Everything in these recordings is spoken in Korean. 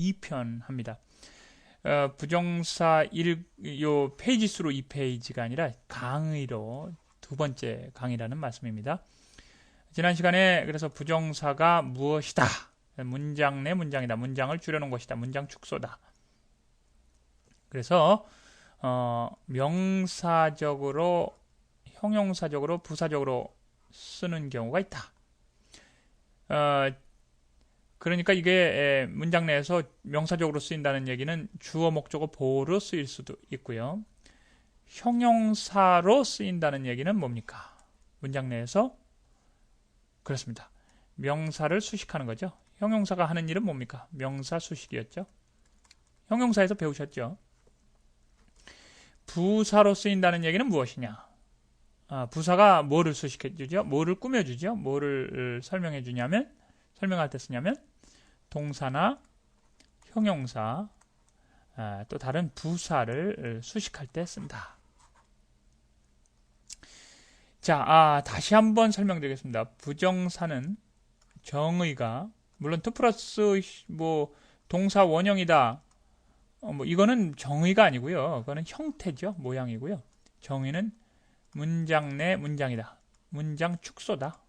2편 합니다. 어, 부정사 1, 요 페이지 수로 2페이지가 아니라 강의로 두 번째 강의라는 말씀입니다. 지난 시간에 그래서 부정사가 무엇이다. 문장 내 문장이다. 문장을 줄여놓은 것이다. 문장 축소다. 그래서 어, 명사적으로 형용사적으로 부사적으로 쓰는 경우가 있다. 어, 그러니까 이게 문장 내에서 명사적으로 쓰인다는 얘기는 주어 목적어 보호로 쓰일 수도 있고요. 형용사로 쓰인다는 얘기는 뭡니까? 문장 내에서 그렇습니다. 명사를 수식하는 거죠. 형용사가 하는 일은 뭡니까? 명사 수식이었죠. 형용사에서 배우셨죠. 부사로 쓰인다는 얘기는 무엇이냐? 아, 부사가 뭐를 수식해 주죠? 뭐를 꾸며 주죠? 뭐를 설명해 주냐면 설명할 때 쓰냐면 동사나 형용사, 아, 또 다른 부사를 수식할 때 쓴다. 자, 아, 다시 한번 설명드리겠습니다. 부정사는 정의가 물론 투 플러스 뭐 동사 원형이다. 어, 뭐 이거는 정의가 아니고요. 그거는 형태죠. 모양이고요. 정의는 문장 내 문장이다. 문장 축소다.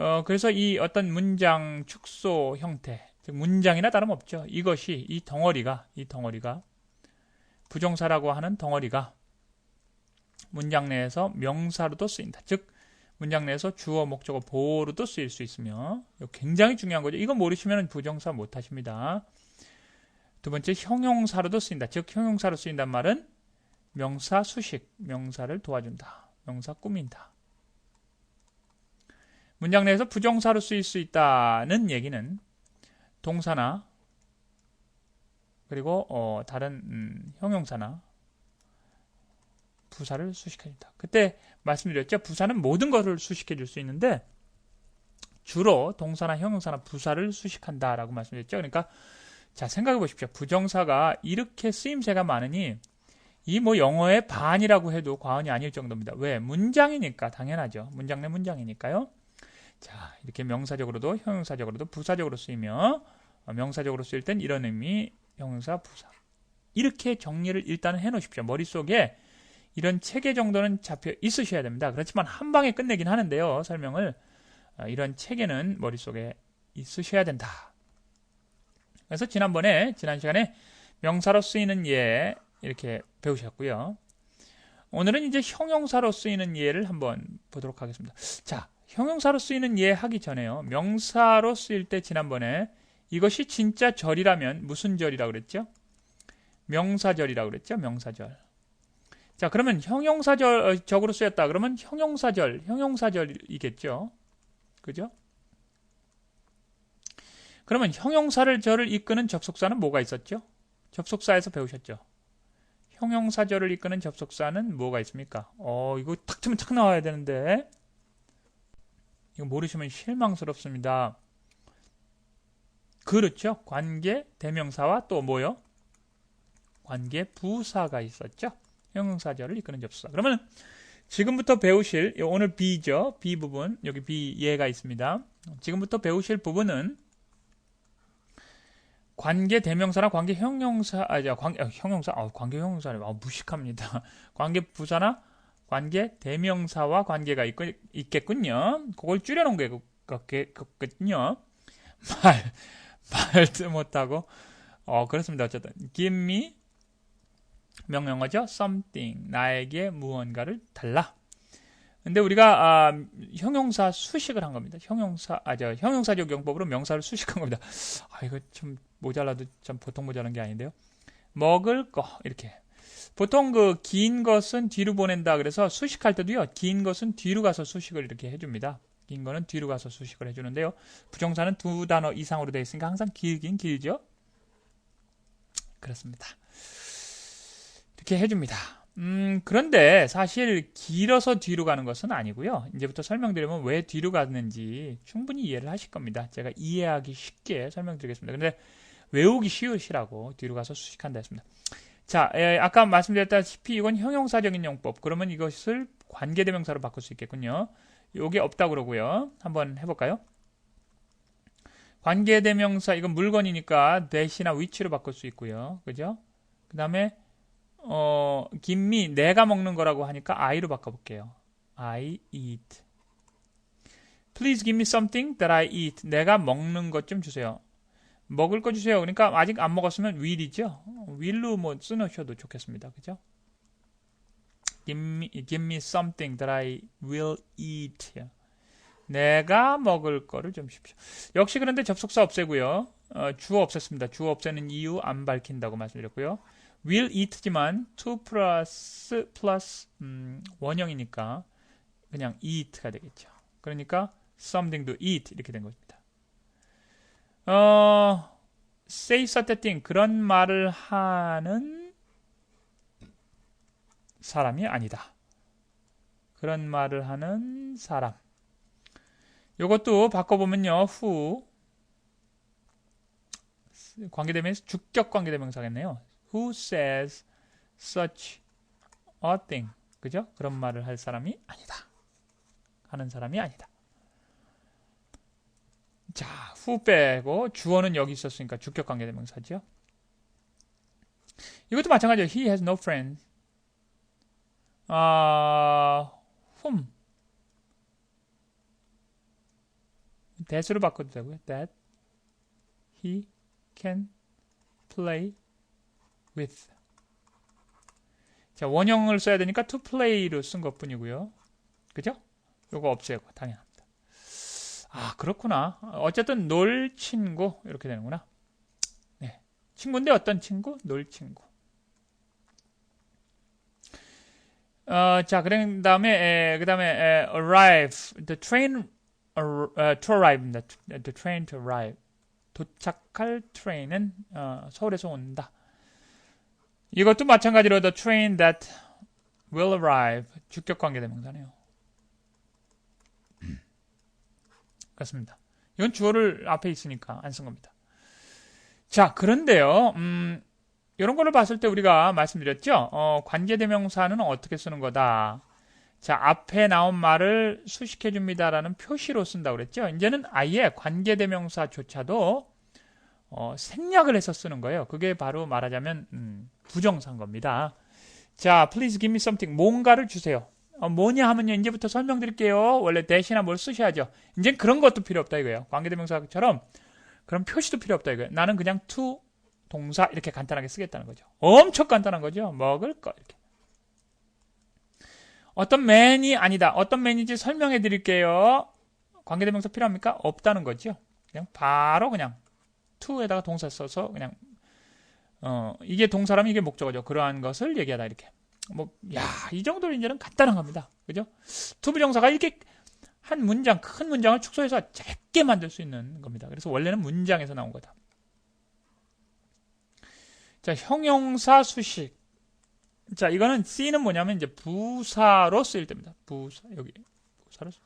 어, 그래서 이 어떤 문장 축소 형태, 즉 문장이나 다름없죠. 이것이 이 덩어리가 이 덩어리가 부정사라고 하는 덩어리가 문장 내에서 명사로도 쓰인다. 즉 문장 내에서 주어, 목적어, 보호로도 쓰일 수 있으며 굉장히 중요한 거죠. 이거 모르시면 부정사 못 하십니다. 두 번째 형용사로도 쓰인다. 즉 형용사로 쓰인단 말은 명사 수식, 명사를 도와준다. 명사 꾸민다. 문장 내에서 부정사로 쓰일 수 있다는 얘기는 동사나 그리고 어, 다른 음, 형용사나 부사를 수식해준다. 그때 말씀드렸죠. 부사는 모든 것을 수식해 줄 수 있는데 주로 동사나 형용사나 부사를 수식한다라고 말씀드렸죠. 그러니까 자 생각해 보십시오. 부정사가 이렇게 쓰임새가 많으니 이 뭐 영어의 반이라고 해도 과언이 아닐 정도입니다. 왜? 문장이니까 당연하죠. 문장 내 문장이니까요. 자, 이렇게 명사적으로도 형용사적으로도 부사적으로 쓰이며 어, 명사적으로 쓰일 땐 이런 의미 형용사 부사 이렇게 정리를 일단 해 놓으십시오. 머릿속에 이런 체계 정도는 잡혀 있으셔야 됩니다. 그렇지만 한 방에 끝내긴 하는데요. 설명을 어, 이런 체계는 머릿속에 있으셔야 된다. 그래서 지난번에 지난 시간에 명사로 쓰이는 예 이렇게 배우셨고요. 오늘은 이제 형용사로 쓰이는 예를 한번 보도록 하겠습니다. 자, 형용사로 쓰이는 예 하기 전에요. 명사로 쓰일 때 지난번에 이것이 진짜 절이라면 무슨 절이라고 그랬죠? 명사절이라고 그랬죠? 명사절. 자, 그러면 형용사절적으로 어, 쓰였다. 그러면 형용사절, 형용사절이겠죠? 그죠? 그러면 형용사를 절을 이끄는 접속사는 뭐가 있었죠? 접속사에서 배우셨죠? 형용사절을 이끄는 접속사는 뭐가 있습니까? 어, 이거 탁 치면 탁 나와야 되는데. 이거 모르시면 실망스럽습니다. 그렇죠. 관계 대명사와 또 뭐요? 관계 부사가 있었죠. 형용사절을 이끄는 접수사. 그러면 지금부터 배우실 오늘 B죠. B 부분 여기 B 예가 있습니다. 지금부터 배우실 부분은 관계 대명사나 관계 형용사 아자 관계 아, 형용사 아, 관계 형용사를 아, 무식합니다. 관계 부사나 관계 대명사와 관계가 있, 겠군요 그걸 줄여놓은 게 같겠군요. 말 말도 못하고 어 그렇습니다. 어쨌든 give me 명령어죠. something 나에게 무언가를 달라. 근데 우리가 아, 형용사 수식을 한 겁니다. 형용사 아저 형용사적 용법으로 명사를 수식한 겁니다. 아 이거 좀 모자라도 참 보통 모자란 게 아닌데요. 먹을 거 이렇게 보통 그 긴 것은 뒤로 보낸다 그래서 수식할 때도요. 긴 것은 뒤로 가서 수식을 이렇게 해줍니다. 긴 거는 뒤로 가서 수식을 해주는데요. 부정사는 두 단어 이상으로 되어 있으니까 항상 길긴 길죠. 그렇습니다. 이렇게 해줍니다. 음, 그런데 사실 길어서 뒤로 가는 것은 아니고요. 이제부터 설명드리면 왜 뒤로 가는지 충분히 이해를 하실 겁니다. 제가 이해하기 쉽게 설명드리겠습니다. 근데 외우기 쉬우시라고 뒤로 가서 수식한다 했습니다. 자, 에, 아까 말씀드렸다시피 이건 형용사적인 용법. 그러면 이것을 관계대명사로 바꿀 수 있겠군요. 요게 없다고 그러고요. 한번 해볼까요? 관계대명사 이건 물건이니까 대시나 위치로 바꿀 수 있고요. 그죠? 그 다음에 어, 김미 내가 먹는 거라고 하니까 I로 바꿔볼게요. I eat. Please give me something that I eat. 내가 먹는 것 좀 주세요. 먹을 거 주세요. 그러니까 아직 안 먹었으면 will이죠. will로 뭐 쓰셔도 좋겠습니다. 그죠? Give me, give me something that I will eat. 내가 먹을 거를 좀 주십시오. 역시 그런데 접속사 없애고요. 어, 주어 없앴습니다. 주어 없애는 이유 안 밝힌다고 말씀드렸고요. will eat지만 to 플러스 플러스 음, 원형이니까 그냥 eat가 되겠죠. 그러니까 something to eat 이렇게 된 겁니다. 어, say thing 그런 말을 하는 사람이 아니다. 그런 말을 하는 사람. 이것도 바꿔보면요. who 관계대명사 주격 관계대명사겠네요. Who says such a thing? 그죠? 그런 말을 할 사람이 아니다. 하는 사람이 아니다. 자, who 빼고 주어는 여기 있었으니까 주격 관계대명사죠. 이것도 마찬가지예요. He has no friends. 아, whom that으로 바꿔도 되고요. That he can play with. 자, 원형을 써야 되니까 to play로 쓴 것 뿐이고요. 그죠? 요거 없애고, 당연합니다. 아, 그렇구나. 어쨌든 놀 친구, 이렇게 되는구나. 네. 친구인데 어떤 친구? 놀 친구. 어, 자, 그 다음에, 그 다음에, arrive. The train uh, to arrive입니다. The train to arrive. 도착할 트레인은 어, 서울에서 온다. 이것도 마찬가지로 the train that will arrive 주격 관계 대명사네요. 그렇습니다. 이건 주어를 앞에 있으니까 안 쓴 겁니다. 자, 그런데요. 음, 이런 거를 봤을 때 우리가 말씀드렸죠. 어, 관계대명사는 어떻게 쓰는 거다. 자, 앞에 나온 말을 수식해 줍니다라는 표시로 쓴다고 그랬죠. 이제는 아예 관계대명사조차도 어, 생략을 해서 쓰는 거예요. 그게 바로 말하자면 음, 부정사인 겁니다. 자, please give me something. 뭔가를 주세요. 어, 뭐냐 하면요. 이제부터 설명드릴게요. 원래 대신나 뭘 쓰셔야죠. 이제 그런 것도 필요 없다 이거예요. 관계대명사처럼 그런 표시도 필요 없다 이거예요. 나는 그냥 to 동사 이렇게 간단하게 쓰겠다는 거죠. 엄청 간단한 거죠. 먹을 거 이렇게. 어떤 맨이 아니다. 어떤 맨인지 설명해 드릴게요. 관계대명사 필요합니까? 없다는 거죠. 그냥 바로 그냥 to에다가 동사 써서 그냥 어 이게 동사라면 이게 목적어죠. 그러한 것을 얘기하다 이렇게. 뭐 야, 이 정도로 이제는 간단한 겁니다. 그죠? 투부 정사가 이렇게 한 문장, 큰 문장을 축소해서 짧게 만들 수 있는 겁니다. 그래서 원래는 문장에서 나온 거다. 자, 형용사 수식. 자, 이거는 C는 뭐냐면 이제 부사로 쓰일 때입니다. 부사, 여기. 부사로 쓰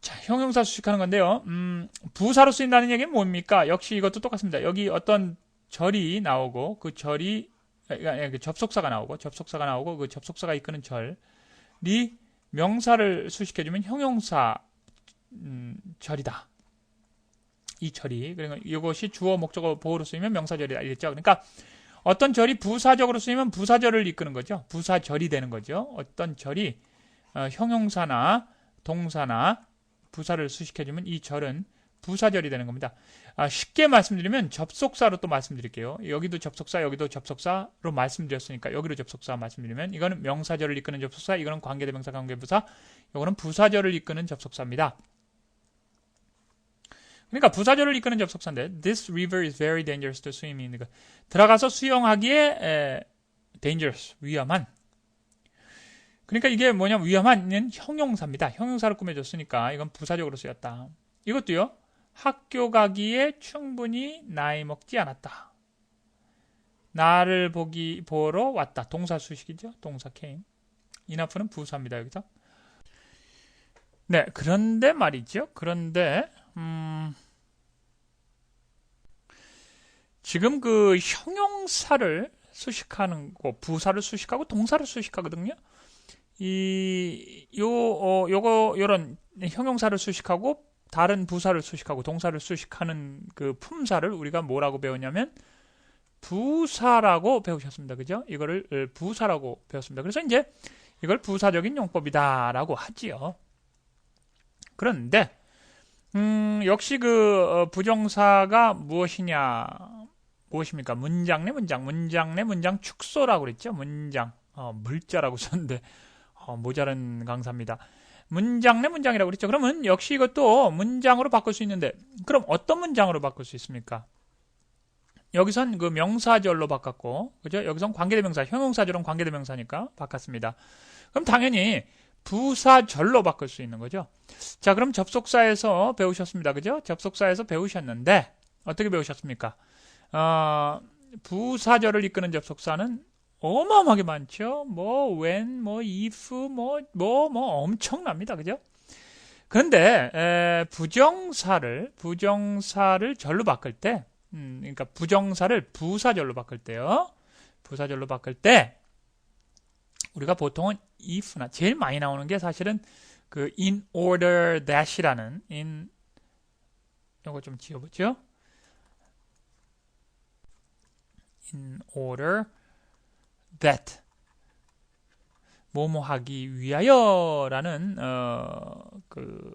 자, 형용사 수식하는 건데요. 음, 부사로 쓰인다는 얘기는 뭡니까? 역시 이것도 똑같습니다. 여기 어떤 절이 나오고 그 절이 그 접속사가 나오고 접속사가 나오고 그 접속사가 이끄는 절이 명사를 수식해주면 형용사 음, 절이다. 이 절이 그러니까 이것이 주어 목적어 보호로 쓰이면 명사절이다 이랬죠. 그러니까 어떤 절이 부사적으로 쓰이면 부사절을 이끄는 거죠. 부사절이 되는 거죠. 어떤 절이 어, 형용사나 동사나 부사를 수식해주면 이 절은 부사절이 되는 겁니다. 아, 쉽게 말씀드리면 접속사로 또 말씀드릴게요. 여기도 접속사, 여기도 접속사로 말씀드렸으니까 여기로 접속사 말씀드리면 이거는 명사절을 이끄는 접속사, 이거는 관계대명사, 관계부사, 이거는 부사절을 이끄는 접속사입니다. 그러니까 부사절을 이끄는 접속사인데 This river is very dangerous to swim in. 그러니까 들어가서 수영하기에 에, dangerous, 위험한. 그러니까 이게 뭐냐면 위험한은 형용사입니다. 형용사를 꾸며줬으니까 이건 부사적으로 쓰였다. 이것도요. 학교 가기에 충분히 나이 먹지 않았다. 나를 보기 보러 왔다. 동사 수식이죠. 동사 came. 이나프는 부사입니다. 여기서. 네, 그런데 말이죠. 그런데 음, 지금 그 형용사를 수식하는 거, 부사를 수식하고 동사를 수식하거든요. 이, 요, 어, 요거, 요런 형용사를 수식하고 다른 부사를 수식하고 동사를 수식하는 그 품사를 우리가 뭐라고 배웠냐면 부사라고 배우셨습니다. 그죠? 이거를 어, 부사라고 배웠습니다. 그래서 이제 이걸 부사적인 용법이다라고 하지요. 그런데 음, 역시 그 어, 부정사가 무엇이냐 무엇입니까? 문장 내 문장, 문장 내 문장 축소라고 그랬죠. 문장, 어, 물자라고 썼는데 어, 모자란 강사입니다. 문장 내 문장이라고 그랬죠. 그러면 역시 이것도 문장으로 바꿀 수 있는데 그럼 어떤 문장으로 바꿀 수 있습니까? 여기선 그 명사절로 바꿨고, 그죠? 여기선 관계대명사, 형용사절은 관계대명사니까 바꿨습니다. 그럼 당연히 부사절로 바꿀 수 있는 거죠. 자, 그럼 접속사에서 배우셨습니다. 그죠? 접속사에서 배우셨는데, 어떻게 배우셨습니까? 어, 부사절을 이끄는 접속사는 어마어마하게 많죠. 뭐, when, 뭐, if, 뭐, 뭐, 뭐, 엄청납니다. 그죠? 그런데, 에, 부정사를, 부정사를 절로 바꿀 때, 음, 그러니까 부정사를 부사절로 바꿀 때요. 부사절로 바꿀 때, 우리가 보통은 if나 제일 많이 나오는 게 사실은 그 in order that이라는 in 이거 좀 지워보죠. in order that 뭐뭐 하기 위하여 라는 어 그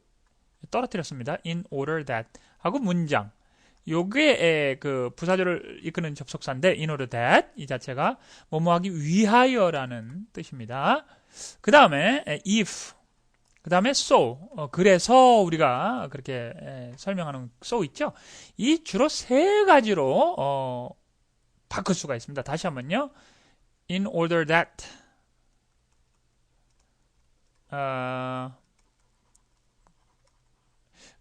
떨어뜨렸습니다. in order that 하고 문장 요게 그 부사절을 이끄는 접속사인데 in order that 이 자체가 뭐뭐 하기 위하여라는 뜻입니다. 그 다음에 if 그 다음에 so 어, 그래서 우리가 그렇게 에, 설명하는 so 있죠. 이 주로 세 가지로 어, 바꿀 수가 있습니다. 다시 한번요. In order that 어,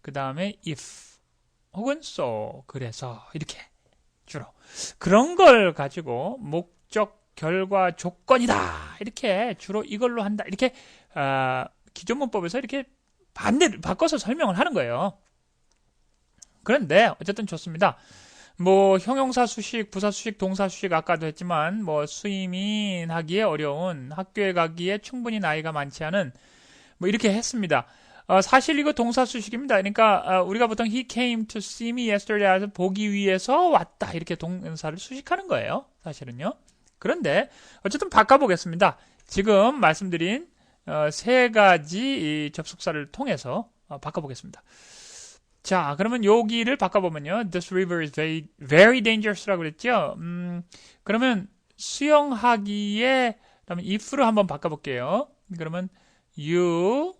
그 다음에 if 혹은 so 그래서 이렇게 주로 그런 걸 가지고 목적 결과 조건이다 이렇게 주로 이걸로 한다 이렇게 어, 기존 문법에서 이렇게 반대를 바꿔서 설명을 하는 거예요. 그런데 어쨌든 좋습니다. 뭐 형용사 수식, 부사 수식, 동사 수식 아까도 했지만 뭐 수임인 하기에 어려운 학교에 가기에 충분히 나이가 많지 않은 뭐 이렇게 했습니다. 어, 사실 이거 동사 수식입니다. 그러니까 어, 우리가 보통 he came to see me yesterday 보기 위해서 왔다 이렇게 동사를 수식하는 거예요. 사실은요. 그런데 어쨌든 바꿔보겠습니다. 지금 말씀드린 어, 세 가지 접속사를 통해서 어, 바꿔보겠습니다. 자, 그러면 여기를 바꿔보면요. This river is very, very dangerous라고 그랬죠? 음, 그러면 수영하기에, 그러면 if로 한번 바꿔볼게요. 그러면 you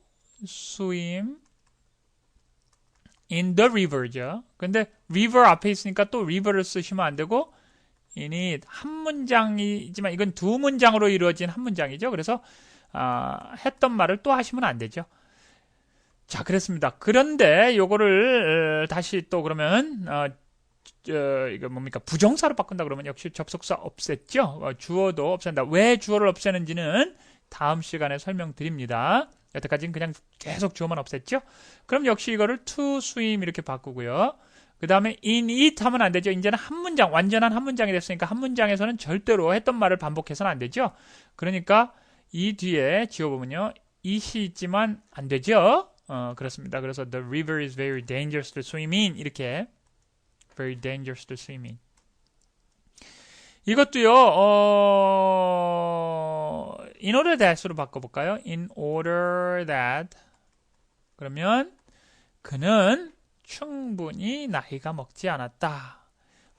swim in the river죠. 근데 river 앞에 있으니까 또 river를 쓰시면 안 되고, in이 한 문장이지만 이건 두 문장으로 이루어진 한 문장이죠. 그래서 아, 했던 말을 또 하시면 안 되죠. 자, 그랬습니다. 그런데 요거를 어, 다시 또 그러면 어, 저, 이거 뭡니까 부정사로 바꾼다 그러면 역시 접속사 없앴죠. 어, 주어도 없앤다. 왜 주어를 없애는지는 다음 시간에 설명드립니다. 여태까지는 그냥 계속 주어만 없앴죠. 그럼 역시 이거를 to swim 이렇게 바꾸고요. 그 다음에 in it 하면 안 되죠. 이제는 한 문장, 완전한 한 문장이 됐으니까 한 문장에서는 절대로 했던 말을 반복해서는 안 되죠. 그러니까 이 뒤에 지워보면요. it이 있지만 안 되죠. 어, 그렇습니다. 그래서 the river is very dangerous to swim in 이렇게 very dangerous to swim in 이것도요. 어, in order that으로 바꿔볼까요? in order that 그러면 그는 충분히 나이가 먹지 않았다.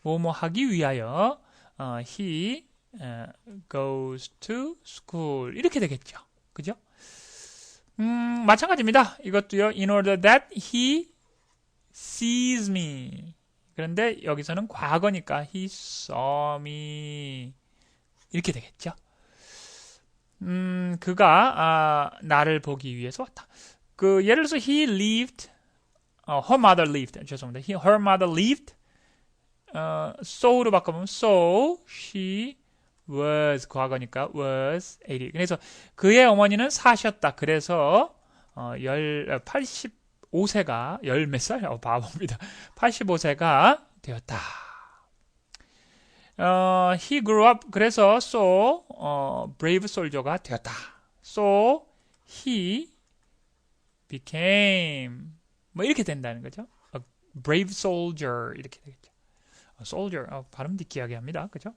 뭐뭐 하기 위하여 어, he uh, goes to school 이렇게 되겠죠. 그죠? 음, 마찬가지입니다. 이것도요. In order that he sees me. 그런데 여기서는 과거니까 he saw me 이렇게 되겠죠. 음, 그가 아, 나를 보기 위해서 왔다. 그 예를 들어서 he lived, 어, her mother lived. 죄송합니다. He, her mother lived. 어, so로 바꿔보면 so she was 과거니까 was 80. 그래서 그의 어머니는 사셨다. 그래서 어, 열 85세가 열 몇 살? 어, 바보입니다. 85세가 되었다. 어, he grew up 그래서 so 어, brave soldier가 되었다. So he became 뭐 이렇게 된다는 거죠. A brave soldier 이렇게 되겠죠. A soldier 어, 발음 느끼하게 합니다. 그죠?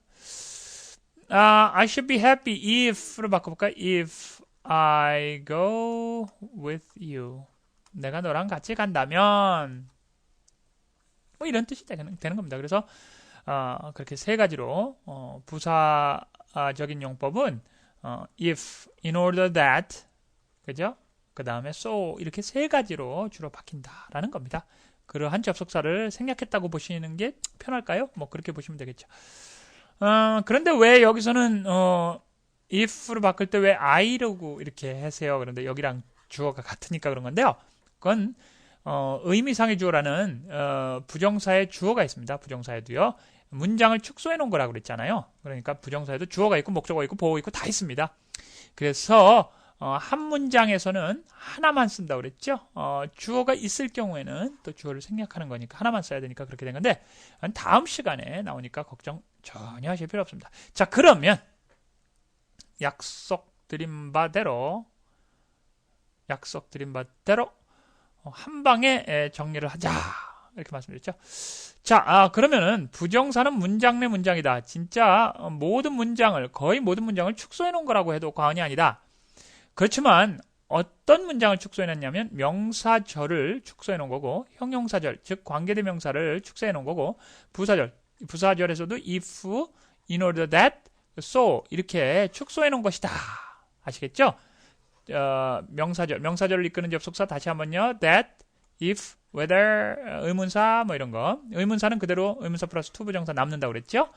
아, I should be happy if로 바꿔볼까? If I go with you. 내가 너랑 같이 간다면 뭐 이런 뜻이 되는, 되는 겁니다. 그래서 어, 그렇게 세 가지로 어, 부사적인 용법은 어, if, in order that, 그죠? 그 다음에 so 이렇게 세 가지로 주로 바뀐다라는 겁니다. 그러한 접속사를 생략했다고 보시는 게 편할까요? 뭐 그렇게 보시면 되겠죠. 어, 그런데 왜 여기서는 어, if로 바꿀 때 왜 I라고 이렇게 하세요? 그런데 여기랑 주어가 같으니까 그런 건데요. 그건 어, 의미상의 주어라는 어, 부정사의 주어가 있습니다. 부정사에도요. 문장을 축소해 놓은 거라고 그랬잖아요. 그러니까 부정사에도 주어가 있고 목적어가 있고 보호 있고 다 있습니다. 그래서 어, 한 문장에서는 하나만 쓴다 고 그랬죠. 어, 주어가 있을 경우에는 또 주어를 생략하는 거니까 하나만 써야 되니까 그렇게 된 건데 다음 시간에 나오니까 걱정 전혀 하실 필요 없습니다. 자 그러면 약속 드린 바대로 약속 드린 바대로 어, 한 방에 정리를 하자 이렇게 말씀드렸죠. 자, 아, 그러면은 부정사는 문장 내 문장이다. 진짜 모든 문장을 거의 모든 문장을 축소해 놓은 거라고 해도 과언이 아니다. 그렇지만 어떤 문장을 축소해 놨냐면 명사절을 축소해 놓은 거고 형용사절 즉 관계대명사를 축소해 놓은 거고 부사절 부사절에서도 if, in order that, so 이렇게 축소해 놓은 것이다. 아시겠죠? 어, 명사절, 명사절을 이끄는 접속사 다시 한번요. that, if, whether, 의문사 뭐 이런 거. 의문사는 그대로 의문사 플러스 투부정사 남는다고 그랬죠?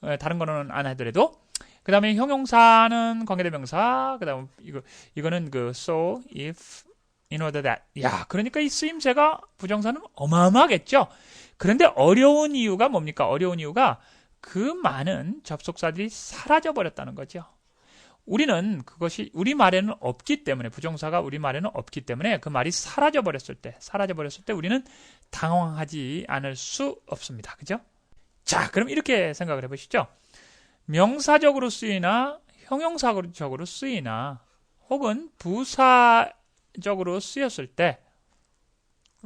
어, 다른 거는 안 하더라도. 그 다음에 형용사는 관계대명사. 그 다음 이거 이거는 그 so, if, in order that. 야, 그러니까 이 쓰임새가 부정사는 어마어마하겠죠? 그런데 어려운 이유가 뭡니까? 어려운 이유가 그 많은 접속사들이 사라져 버렸다는 거죠. 우리는 그것이 우리 말에는 없기 때문에 부정사가 우리 말에는 없기 때문에 그 말이 사라져 버렸을 때 사라져 버렸을 때 우리는 당황하지 않을 수 없습니다. 그죠? 자, 그럼 이렇게 생각을 해 보시죠. 명사적으로 쓰이나 형용사적으로 쓰이나 혹은 부사 적으로 쓰였을 때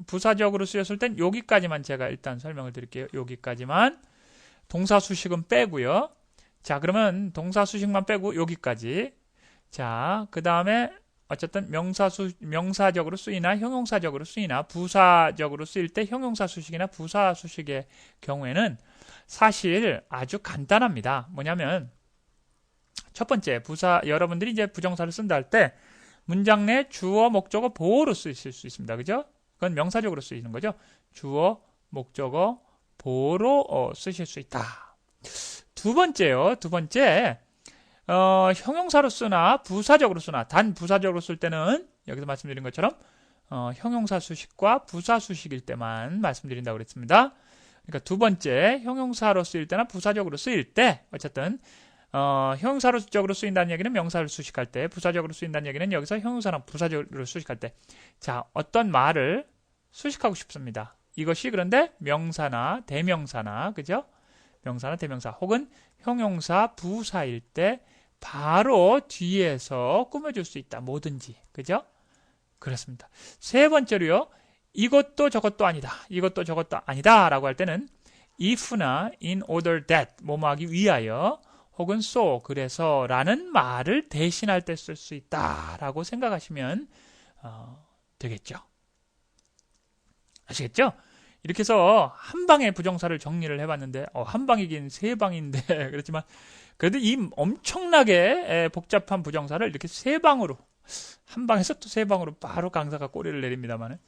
부사적으로 쓰였을 땐 여기까지만 제가 일단 설명을 드릴게요. 여기까지만 동사 수식은 빼고요. 자, 그러면 동사 수식만 빼고 여기까지. 자, 그 다음에 어쨌든 명사 수, 명사적으로 쓰이나 형용사적으로 쓰이나 부사적으로 쓰일 때 형용사 수식이나 부사 수식의 경우에는 사실 아주 간단합니다. 뭐냐면 첫 번째 부사 여러분들이 이제 부정사를 쓴다 할 때 문장 내 주어 목적어 보호로 쓰실 수 있습니다. 그죠? 그건 명사적으로 쓰이는 거죠. 주어 목적어 보호로 어, 쓰실 수 있다. 두 번째요. 두 번째, 어, 형용사로 쓰나 부사적으로 쓰나 단 부사적으로 쓸 때는 여기서 말씀드린 것처럼 어, 형용사 수식과 부사 수식일 때만 말씀드린다고 그랬습니다. 그러니까 두 번째 형용사로 쓰일 때나 부사적으로 쓰일 때 어쨌든 어, 형용사로적으로 쓰인다는 얘기는 명사를 수식할 때, 부사적으로 쓰인다는 얘기는 여기서 형용사랑 부사적으로 수식할 때. 자, 어떤 말을 수식하고 싶습니다. 이것이 그런데 명사나 대명사나, 그죠? 명사나 대명사 혹은 형용사 부사일 때 바로 뒤에서 꾸며줄 수 있다. 뭐든지. 그죠? 그렇습니다. 세 번째로요. 이것도 저것도 아니다. 이것도 저것도 아니다. 라고 할 때는 if나 in order that 뭐뭐 하기 위하여 혹은 so 그래서 라는 말을 대신할 때 쓸 수 있다. 라고 생각하시면 어, 되겠죠. 아시겠죠? 이렇게 해서 한 방에 부정사를 정리를 해봤는데 어, 한 방이긴 세 방인데 그렇지만 그래도 이 엄청나게 복잡한 부정사를 이렇게 세 방으로 한 방에서 또 세 방으로 바로 강사가 꼬리를 내립니다만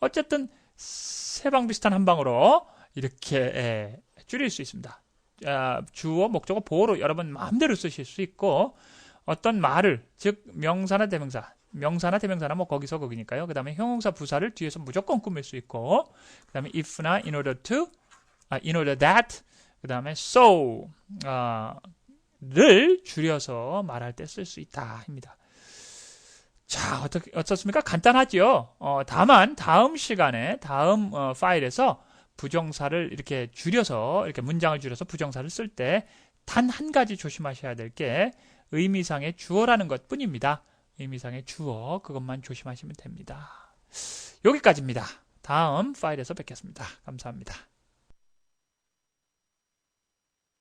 어쨌든 세 방 비슷한 한 방으로 이렇게 줄일 수 있습니다. 아, 주어, 목적어, 보호로 여러분 마음대로 쓰실 수 있고 어떤 말을 즉 명사나 대명사 명사나 대명사나 뭐 거기서 거기니까요. 그 다음에 형용사 부사를 뒤에서 무조건 꾸밀 수 있고 그 다음에 if나 in order to, 아, in order that, 그 다음에 so 아, 를 줄여서 말할 때 쓸 수 있다 입니다. 자 어떻게 어떻습니까? 간단하죠. 어, 다만 다음 시간에 다음 어, 파일에서 부정사를 이렇게 줄여서 이렇게 문장을 줄여서 부정사를 쓸 때 단 한 가지 조심하셔야 될 게 의미상의 주어라는 것 뿐입니다. 의미상의 주어 그것만 조심하시면 됩니다. 여기까지입니다. 다음 파일에서 뵙겠습니다. 감사합니다.